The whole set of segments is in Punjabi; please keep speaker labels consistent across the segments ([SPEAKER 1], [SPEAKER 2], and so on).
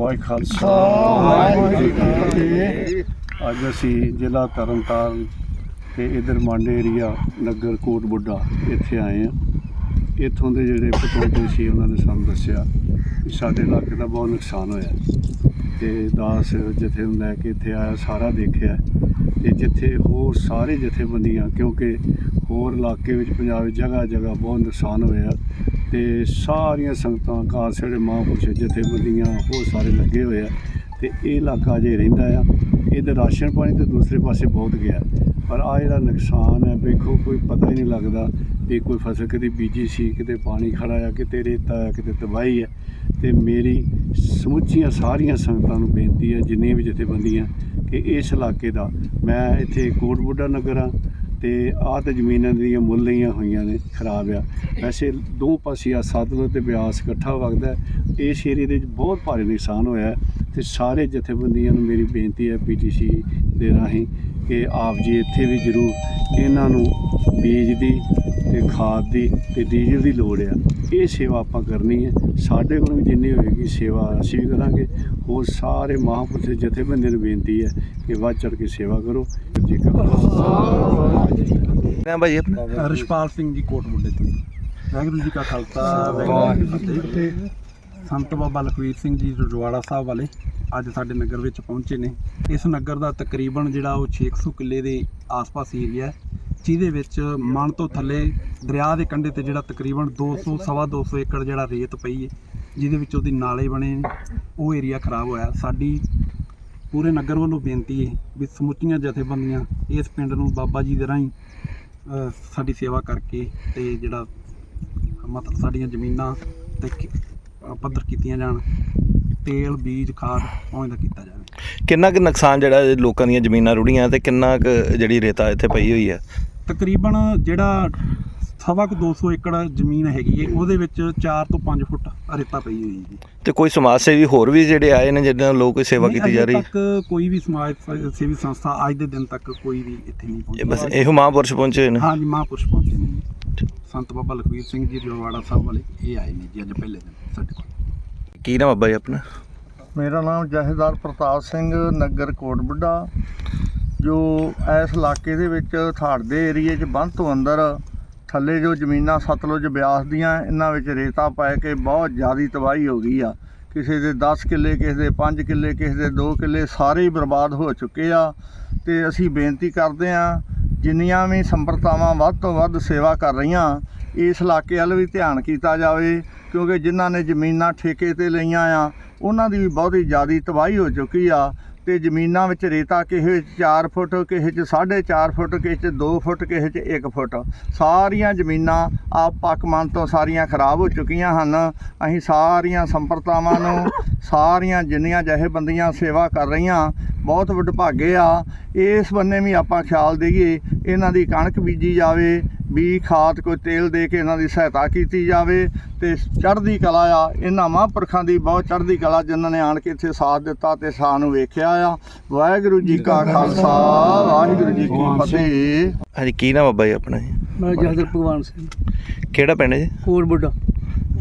[SPEAKER 1] ਵਾਹਿ ਖਾਲਸਾ ਵਾਹਿਗੁਰੂ। ਜੀ ਕੀ ਫਤਿਹ ਅੱਜ ਅਸੀਂ ਜ਼ਿਲ੍ਹਾ ਤਰਨਤਾਰਨ ਤੇ ਇਧਰ ਮਾਂਡੇ ਏਰੀਆ ਨਗਰ ਕੋਟ ਬੁੱਢਾ ਇੱਥੇ ਆਏ ਆ ਇੱਥੋਂ ਦੇ ਜਿਹੜੇ ਪਟੋਟੇ ਸੀ ਉਹਨਾਂ ਨੇ ਸਾਨੂੰ ਦੱਸਿਆ ਕਿ ਸਾਡੇ ਇਲਾਕੇ ਦਾ ਬਹੁਤ ਨੁਕਸਾਨ ਹੋਇਆ। ਤੇ ਦਾਸ ਜਿੱਥੇ ਨੂੰ ਲੈ ਕੇ ਇੱਥੇ ਆਇਆ, ਸਾਰਾ ਦੇਖਿਆ। ਤੇ ਜਿੱਥੇ ਹੋਰ ਸਾਰੇ ਜਥੇਬੰਦੀਆਂ, ਕਿਉਂਕਿ ਹੋਰ ਇਲਾਕੇ ਵਿੱਚ, ਪੰਜਾਬ ਵਿੱਚ ਜਗ੍ਹਾ ਜਗ੍ਹਾ ਬਹੁਤ ਨੁਕਸਾਨ ਹੋਇਆ। ਤੇ ਸਾਰੀਆਂ ਸੰਗਤਾਂ ਖਾਸ ਜਿਹੜੇ ਮਹਾਂਪੁਰਸ਼ ਜਥੇਬੰਦੀਆਂ ਉਹ ਸਾਰੇ ਲੱਗੇ ਹੋਏ ਆ ਤੇ ਇਹ ਇਲਾਕਾ ਜੇ ਰਹਿੰਦਾ ਆ। ਇਹਦੇ ਰਾਸ਼ਨ ਪਾਣੀ ਤੇ ਦੂਸਰੇ ਪਾਸੇ ਬਹੁਤ ਗਿਆ। ਪਰ ਆ ਜਿਹੜਾ ਨੁਕਸਾਨ ਹੈ ਵੇਖੋ, ਕੋਈ ਪਤਾ ਹੀ ਨਹੀਂ ਲੱਗਦਾ ਵੀ ਕੋਈ ਫਸਲ ਕਿਤੇ ਬੀਜੀ ਸੀ, ਕਿਤੇ ਪਾਣੀ ਖੜਾ ਆ, ਕਿਤੇ ਰੇਤਾ ਆ, ਕਿਤੇ ਤਬਾਹੀ ਹੈ ਤੇ ਮੇਰੀ ਸਮੁੱਚੀਆਂ ਸਾਰੀਆਂ ਸੰਗਤਾਂ ਨੂੰ ਬੇਨਤੀ ਹੈ ਜਿੰਨੀਆਂ ਵੀ ਜਥੇਬੰਦੀਆਂ, ਕਿ ਇਸ ਇਲਾਕੇ ਦਾ ਮੈਂ ਇੱਥੇ ਕੋਟ ਬੁੱਢਾ ਨਗਰ ਆ ਤੇ ਆਹ ਤੇ ਜ਼ਮੀਨਾਂ ਦੀਆਂ ਮੁੱਲ ਲਈਆਂ ਹੋਈਆਂ ਨੇ, ਖਰਾਬ ਆ ਵੈਸੇ ਦੋ ਪਾਸੇ ਆ ਸਤਲੁਜ ਤੇ ਬਿਆਸ ਇਕੱਠਾ ਵਗਦਾ ਹੈ। ਇਸ ਏਰੀਏ ਦੇ ਵਿੱਚ ਬਹੁਤ ਭਾਰੀ ਨੁਕਸਾਨ ਹੋਇਆ ਤੇ ਸਾਰੇ ਜਥੇਬੰਦੀਆਂ ਨੂੰ ਮੇਰੀ ਬੇਨਤੀ ਹੈ ਪੀਟੀਸੀ ਦੇ ਰਾਹੀਂ ਕਿ ਆਪ ਜੀ ਇੱਥੇ ਵੀ ਜ਼ਰੂਰ ਇਹਨਾਂ ਨੂੰ ਬੀਜ ਦੀ ਤੇ ਖਾਦ ਦੀ ਤੇ ਡੀਜ਼ਲ ਦੀ ਲੋੜ ਆ। ਇਹ ਸੇਵਾ ਆਪਾਂ ਕਰਨੀ ਹੈ। ਸਾਡੇ ਕੋਲ ਵੀ ਜਿੰਨੀ ਹੋਏਗੀ ਸੇਵਾ ਅਸੀਂ ਵੀ ਕਰਾਂਗੇ। ਹੋਰ ਸਾਰੇ ਮਹਾਂਪੁਰਸ਼ ਜਥੇਬੰਦੀਆਂ ਨੂੰ ਬੇਨਤੀ ਹੈ ਕਿ ਵੱਧ ਚੜ ਕੇ ਸੇਵਾ ਕਰੋ। ਜੀ ਕਾ
[SPEAKER 2] ਮੈਂ ਭਾਈ ਆਪਣਾ
[SPEAKER 3] ਰਿਸ਼ਪਾਲ ਸਿੰਘ ਜੀ ਕੋਟ ਮੁੰਡੇ ਤੋਂ। ਵਾਹਿਗੁਰੂ ਜੀ ਕਾ ਖਾਲਸਾ ਵਾਹਿਗੁਰੂ ਜੀ ਕੀ ਫਤਿਹ। ਸੰਤ ਬਾਬਾ ਲਖਵੀਰ ਸਿੰਘ ਜੀ ਰਜਵਾੜਾ ਸਾਹਿਬ ਵਾਲੇ ਅੱਜ ਸਾਡੇ ਨਗਰ ਵਿੱਚ ਪਹੁੰਚੇ ਨੇ। ਇਸ ਨਗਰ ਦਾ ਤਕਰੀਬਨ ਜਿਹੜਾ ਉਹ 600 ਕਿੱਲੇ ਦੇ ਆਸ-ਪਾਸ ਏਰੀਆ ਹੈ, ਜਿਹਦੇ ਵਿੱਚ ਮਨ ਤੋਂ ਥੱਲੇ ਦਰਿਆ ਦੇ ਕੰਢੇ ਤੇ ਜਿਹੜਾ ਤਕਰੀਬਨ 200 ਸਵਾ 200 ਏਕੜ ਜਿਹੜਾ ਰੇਤ ਪਈ ਹੈ, ਜਿਹਦੇ ਵਿੱਚ ਉਹਦੀ ਨਾਲੇ ਬਣੇ ਉਹ ਏਰੀਆ ਖਰਾਬ ਹੋਇਆ। ਸਾਡੀ ਪੂਰੇ ਨਗਰ ਵੱਲੋਂ ਬੇਨਤੀ ਹੈ ਵੀ ਸਮੁੱਚੀਆਂ ਜਥੇਬੰਦੀਆਂ ਇਸ ਪਿੰਡ ਨੂੰ ਬਾਬਾ ਜੀ ਦੇ ਰਾਹੀਂ ਸਾਡੀ ਸੇਵਾ ਕਰਕੇ ਤੇ ਜਿਹੜਾ ਮਤਲਬ ਸਾਡੀਆਂ ਜ਼ਮੀਨਾਂ ਤੇ ਪੱਧਰ ਕੀਤੀਆਂ ਜਾਣ ਤੇਲ ਬੀਜ ਖਾਦ ਉਵੇਂ ਦਾ ਕੀਤਾ ਜਾਵੇ।
[SPEAKER 2] ਕਿੰਨਾ ਕੁ ਨੁਕਸਾਨ ਜਿਹੜਾ ਇਹ ਲੋਕਾਂ ਦੀਆਂ ਜ਼ਮੀਨਾਂ ਰੁੜੀਆਂ ਤੇ ਕਿੰਨਾ ਕੁ ਜਿਹੜੀ ਰੇਤਾ ਇੱਥੇ ਪਈ ਹੋਈ ਹੈ
[SPEAKER 3] ਤਕਰੀਬਨ ਜਿਹੜਾ ਸਵਾ ਕੁ 200 ਏਕੜ ਜ਼ਮੀਨ ਹੈਗੀ ਹੈ ਉਹਦੇ ਵਿੱਚ 4 ਤੋਂ 5 ਫੁੱਟ ਰੇਤਾ ਪਈ ਹੋਈ ਹੈ ਜੀ।
[SPEAKER 2] ਤੇ ਕੋਈ ਸਮਾਜ ਸੇਵੀ ਹੋਰ ਵੀ ਜਿਹੜੇ ਆਏ ਨੇ ਜਿਹਨਾਂ ਲੋਕ ਕੋਈ ਸੇਵਾ ਕੀਤੀ ਜਾ ਰਹੀ? ਹੈ
[SPEAKER 3] ਤੱਕ ਕੋਈ ਵੀ ਸਮਾਜ ਸ- ਸੇਵੀ ਸੰਸਥਾ ਅੱਜ ਦੇ ਦਿਨ ਤੱਕ ਕੋਈ ਵੀ ਇੱਥੇ ਨਹੀਂ
[SPEAKER 2] ਇਹ ਬਸ
[SPEAKER 3] ਪਹੁੰਚੀ
[SPEAKER 2] ਇਹੋ ਮਹਾਂਪੁਰਸ਼ ਪਹੁੰਚੇ ਹੋਏ ਨੇ?
[SPEAKER 3] ਹਾਂਜੀ ਮਹਾਂਪੁਰਸ਼ ਪਹੁੰਚੇ ਨੇ ਜੀ। ਸੰਤ ਬਾਬਾ ਲਖਵੀਰ ਸਿੰਘ ਜੀ ਰਵਾੜਾ ਸਾਹਿਬ ਵਾਲੇ ਇਹ ਆਏ ਨੇ ਜੀ ਅੱਜ ਪਹਿਲੇ ਦਿਨ ਸਾਡੇ ਕੋਲ।
[SPEAKER 2] ਕੀ ਨਾਮ ਬਾਬਾ ਜੀ ਆਪਣਾ?
[SPEAKER 1] ਮੇਰਾ ਨਾਮ ਜਹੇਦਾਰ ਪ੍ਰਤਾਪ ਸਿੰਘ ਨਗਰ ਕੋਟ ਬੁੱਢਾ ਜੋ ਇਸ ਇਲਾਕੇ ਦੇ ਵਿੱਚ ਥਾੜ ਦੇ ਏਰੀਏ 'ਚ ਬੰਦ ਤੋਂ ਅੰਦਰ ਥੱਲੇ ਜੋ ਜ਼ਮੀਨਾਂ ਸਤਲੁਜ ਬਿਆਸ ਦੀਆਂ ਇਹਨਾਂ ਵਿੱਚ ਰੇਤਾ ਪੈ ਕੇ ਬਹੁਤ ਜ਼ਿਆਦੀ ਤਬਾਹੀ ਹੋ ਗਈ ਆ। ਕਿਸੇ ਦੇ 10 ਕਿੱਲੇ ਕਿਸੇ ਦੇ 5 ਕਿੱਲੇ ਕਿਸੇ ਦੇ 2 ਕਿੱਲੇ ਸਾਰੇ ਹੀ ਬਰਬਾਦ ਹੋ ਚੁੱਕੇ ਆ ਤੇ ਅਸੀਂ ਬੇਨਤੀ ਕਰਦੇ ਆ ਜਿੰਨੀਆਂ ਵੀ ਸੰਪਰਤਾਵਾਂ ਵੱਧ ਤੋਂ ਵੱਧ ਸੇਵਾ ਕਰ ਰਹੀਆਂ, ਇਸ ਇਲਾਕੇ ਵੱਲ ਵੀ ਧਿਆਨ ਕੀਤਾ ਜਾਵੇ, ਕਿਉਂਕਿ ਜਿਨ੍ਹਾਂ ਨੇ ਜ਼ਮੀਨਾਂ ਠੇਕੇ ਤੇ ਲਈਆਂ ਆ, ਉਹਨਾਂ ਦੀ ਵੀ ਬਹੁਤੀ ਜ਼ਿਆਦੀ ਤਬਾਹੀ ਹੋ ਚੁੱਕੀ ਆ। ਤੇ ਜ਼ਮੀਨਾਂ ਵਿੱਚ ਰੇਤਾ ਕਿਸੇ 'ਚ 4 ਫੁੱਟ ਕਿਸੇ 'ਚ 4.5 ਫੁੱਟ ਕਿਸੇ 'ਚ 2 ਫੁੱਟ ਕਿਸੇ 'ਚ 1 ਫੁੱਟ। ਸਾਰੀਆਂ ਜ਼ਮੀਨਾਂ ਆਪ ਪੱਕਮਨ ਤੋਂ ਸਾਰੀਆਂ ਖਰਾਬ ਹੋ ਚੁੱਕੀਆਂ ਹਨ। ਅਸੀਂ ਸਾਰੀਆਂ ਸੰਪਰਤਾਵਾਂ ਨੂੰ, ਸਾਰੀਆਂ ਜਿੰਨੀਆਂ ਜਥੇਬੰਦੀਆਂ ਸੇਵਾ ਕਰ ਰਹੀਆਂ, ਬਹੁਤ ਵਡਭਾਗੇ ਆ। ਇਸ ਬੰਨੇ ਵੀ ਆਪਾਂ ਖਿਆਲ ਦੇਈਏ, ਇਹਨਾਂ ਦੀ ਕਣਕ ਬੀਜੀ ਜਾਵੇ ਵੀ ਖਾਦ ਕੋਈ ਤੇਲ ਦੇ ਕੇ ਇਹਨਾਂ ਦੀ ਸਹਾਇਤਾ ਕੀਤੀ ਜਾਵੇ ਤੇ ਚੜ੍ਹਦੀ ਕਲਾ ਆ ਇਹਨਾਂ ਮਹਾਂਪੁਰਖਾਂ ਦੀ ਬਹੁਤ ਚੜ੍ਹਦੀ ਕਲਾ ਜਿਨ੍ਹਾਂ ਨੇ ਆਣ ਕੇ ਇੱਥੇ ਸਾਥ ਦਿੱਤਾ ਤੇ ਸਾਨੂੰ ਵੇਖਿਆ ਆ। ਵਾਹਿਗੁਰੂ ਜੀ ਕਾ ਖਾਲਸਾ ਵਾਹਿਗੁਰੂ ਜੀ ਕੀ ਫਤਿਹ।
[SPEAKER 2] ਹਾਂਜੀ ਕੀ ਨਾਮ ਬਾਬਾ ਜੀ ਆਪਣਾ ਜੀ?
[SPEAKER 4] ਮੈਂ ਜਹਦਰ ਭਗਵਾਨ ਸਿੰਘ।
[SPEAKER 2] ਕਿਹੜਾ ਪਿੰਡ ਜੀ?
[SPEAKER 4] ਕੋਟ ਬੁੱਢਾ।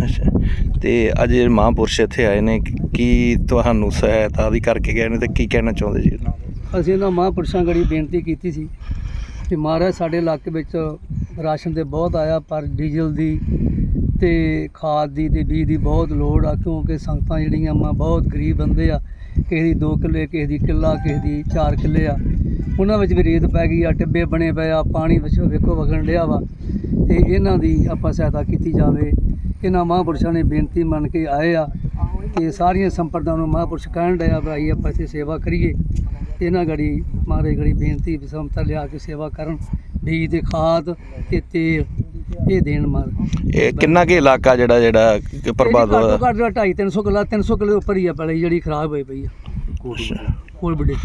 [SPEAKER 2] ਅੱਛਾ। ਤੇ ਅੱਜ ਜਿਹੜੇ ਮਹਾਂਪੁਰਸ਼ ਇੱਥੇ ਆਏ ਨੇ ਕੀ ਤੁਹਾਨੂੰ ਸਹਾਇਤਾ ਦੀ ਕਰਕੇ ਗਏ ਨੇ ਤੇ ਕੀ ਕਹਿਣਾ ਚਾਹੁੰਦੇ ਜੀ?
[SPEAKER 4] ਅਸੀਂ ਇਹਨਾਂ ਮਹਾਂਪੁਰਸ਼ਾਂ ਗੜੀ ਬੇਨਤੀ ਕੀਤੀ ਸੀ ਕਿ ਮਹਾਰਾਜ ਸਾਡੇ ਇਲਾਕੇ ਵਿੱਚ ਰਾਸ਼ਨ ਤੇ ਬਹੁਤ ਆਇਆ, ਪਰ ਡੀਜ਼ਲ ਦੀ ਤੇ ਖਾਦ ਦੀ ਤੇ ਬੀਜ ਦੀ ਬਹੁਤ ਲੋੜ ਆ, ਕਿਉਂਕਿ ਸੰਗਤਾਂ ਜਿਹੜੀਆਂ ਮਾ ਬਹੁਤ ਗਰੀਬ ਬੰਦੇ ਆ। ਕਿਸੇ ਦੀ 2 ਕਿੱਲੇ, ਕਿਸੇ ਦੀ ਕਿੱਲਾ, ਕਿਸੇ ਦੀ 4 ਕਿੱਲੇ ਆ। ਉਹਨਾਂ ਵਿੱਚ ਵੀ ਰੇਤ ਪੈ ਗਈ ਆ, ਟਿੱਬੇ ਬਣੇ ਪਏ ਆ, ਪਾਣੀ ਵਿੱਚ ਵੇਖੋ ਵਗਣ ਡਿਆ ਵਾ। ਤੇ ਇਹਨਾਂ ਦੀ ਆਪਾਂ ਸਹਾਇਤਾ ਕੀਤੀ ਜਾਵੇ। ਇਹਨਾਂ ਮਹਾਂਪੁਰਸ਼ਾਂ ਨੇ ਬੇਨਤੀ ਮੰਨ ਕੇ ਆਏ ਆ ਤੇ ਸਾਰੀਆਂ ਸੰਪਰਦਾਵਾਂ ਨੂੰ ਮਹਾਂਪੁਰਸ਼ ਕਹਿਣ ਡਿਆ, ਭਾਈ, ਆਪਾਂ ਇੱਥੇ ਸੇਵਾ ਕਰੀਏ। ਇਹਨਾਂ ਗੜੀ ਮਾਰੇ ਗੜੀ ਬੇਨਤੀ ਵਿਸਮਤਾ ਲਿਆ ਕੇ ਸੇਵਾ ਕਰਨ। ਬੀਜ ਤੇ ਖਾਦ ਤੇ ਤੇਲ ਇਹ ਦੇਣ ਮਾਰ
[SPEAKER 2] ਇਹ ਕਿੰਨਾ ਕੁ ਇਲਾਕਾ ਜਿਹੜਾ ਜਿਹੜਾ ਕਿ
[SPEAKER 4] ਘੱਟੋ
[SPEAKER 2] ਹੋਇਆ?
[SPEAKER 4] ਘੱਟ 2.5 300 ਕਿੱਲਾ 300 ਕਿੱਲੇ ਉੱਪਰ ਹੀ ਆ ਪਹਿਲੇ ਜਿਹੜੀ ਖਰਾਬ ਹੋਈ ਪਈ ਆ। ਕੋਲ ਵੱਡੇ।